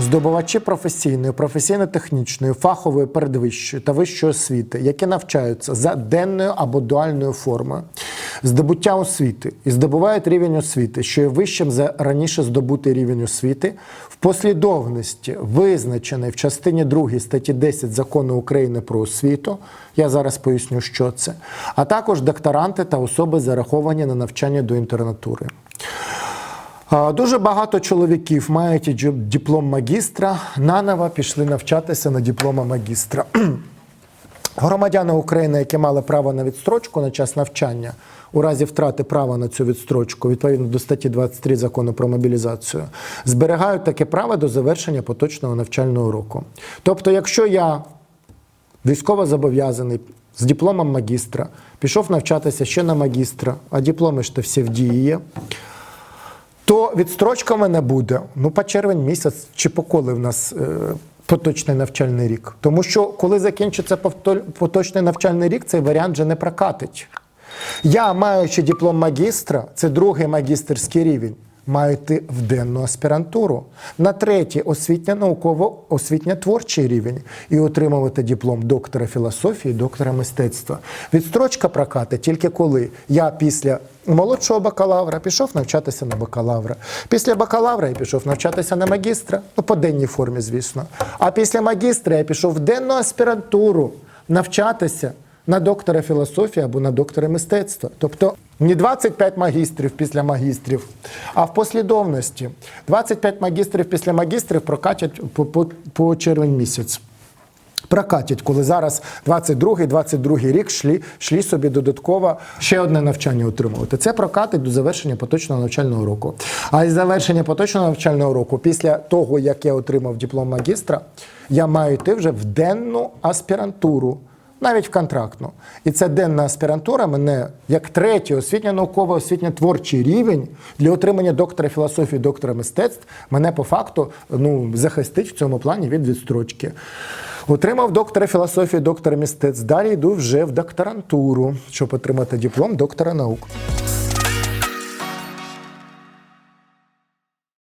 здобувачі професійної, професійно-технічної, фахової передвищої та вищої освіти, які навчаються за денною або дуальною формою, здобуття освіти і здобувають рівень освіти, що є вищим за раніше здобутий рівень освіти, в послідовності, визначений в частині 2 статті 10 закону України про освіту. Я зараз поясню, що це, а також докторанти та особи зараховані на навчання до інтернатури. Дуже багато чоловіків мають диплом магістра, наново пішли навчатися на диплома магістра. Громадяни України, які мали право на відстрочку на час навчання, у разі втрати права на цю відстрочку, відповідно до статті 23 закону про мобілізацію, зберігають таке право до завершення поточного навчального року. Тобто, якщо я військово зобов'язаний з дипломом магістра, пішов навчатися ще на магістра, а дипломи ж то всі в дії є, то відстрочка в мене буде ну, по червень місяць чи по коли в нас е, поточний навчальний рік. Тому що коли закінчиться поточний навчальний рік, цей варіант вже не прокатить. Я, маючи диплом магістра, це другий магістерський рівень, маю йти в денну аспірантуру. На третій освітньо науково освітньо творчий рівень і отримувати диплом доктора філософії, доктора мистецтва. Відстрочка прокатить тільки коли я після молодшого бакалавра пішов навчатися на бакалавра. Після бакалавра я пішов навчатися на магістра, ну по денній формі, звісно. А після магістра я пішов в денну аспірантуру навчатися на доктора філософії або на доктора мистецтва. Тобто не 25 магістрів після магістрів, а в послідовності. 25 магістрів після магістрів прокатять по, по, по червень місяць. Прокатять, коли зараз 22-й, 22-й рік шлі, шлі собі додатково ще одне навчання отримувати. Це прокатить до завершення поточного навчального року. А із завершення поточного навчального року, після того, як я отримав диплом магістра, я маю йти вже в денну аспірантуру. Навіть в контрактну. І ця денна аспірантура мене як третій освітньо-науково освітньо-творчий рівень для отримання доктора філософії, доктора мистецтв мене по факту ну, захистить в цьому плані від відстрочки. Отримав доктора філософії, доктора мистецтв. Далі йду вже в докторантуру, щоб отримати диплом доктора наук.